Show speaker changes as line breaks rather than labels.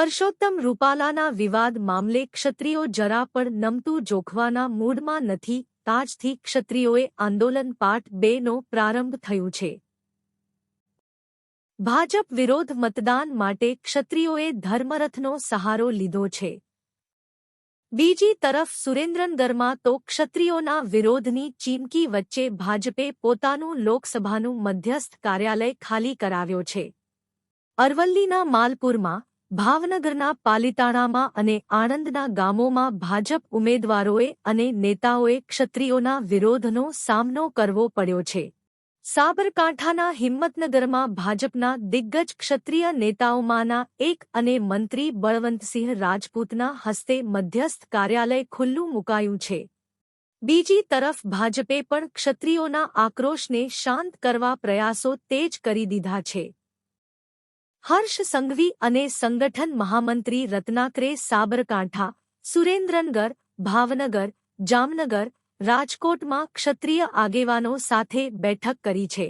પરસોત્તમ રૂપાલાના વિવાદ મામલે ક્ષત્રિયો જરા પણ નમતું જોખવાના મૂડમાં નથી, તાજથી ક્ષત્રિયોએ આંદોલન પાઠ બેનો પ્રારંભ થયું છે. ભાજપ વિરોધ મતદાન માટે ક્ષત્રિયોએ ધર્મરથનો સહારો લીધો છે. બીજી તરફ સુરેન્દ્રનગરમાં તો ક્ષત્રિયોના વિરોધની ચીમકી વચ્ચે ભાજપે પોતાનું લોકસભાનું મધ્યસ્થ કાર્યાલય ખાલી કરાવ્યો છે. અરવલ્લીના માલપુરમાં ભાવનગરના પાલિતાણામાં અને આણંદના ગામોમાં ભાજપ ઉમેદવારોએ અને નેતાઓએ ક્ષત્રિયોના વિરોધનો સામનો કરવો પડ્યો છે. સાબરકાંઠાના હિંમતનગરમાં ભાજપના દિગ્ગજ ક્ષત્રિય નેતાઓમાંના એક અને મંત્રી બળવંતસિંહ રાજપૂતના હસ્તે મધ્યસ્થ કાર્યાલય ખુલ્લું મુકાયું છે. બીજી તરફ ભાજપે પણ ક્ષત્રિયોના આક્રોશને શાંત કરવા પ્રયાસો તેજ કરી દીધા છે. હર્ષ સંઘવી અને સંગઠન મહામંત્રી રત્નાકરે સાબરકાંઠા, સુરેન્દ્રનગર, ભાવનગર, જામનગર, રાજકોટમાં ક્ષત્રિય આગેવાનો સાથે બેઠક કરી છે.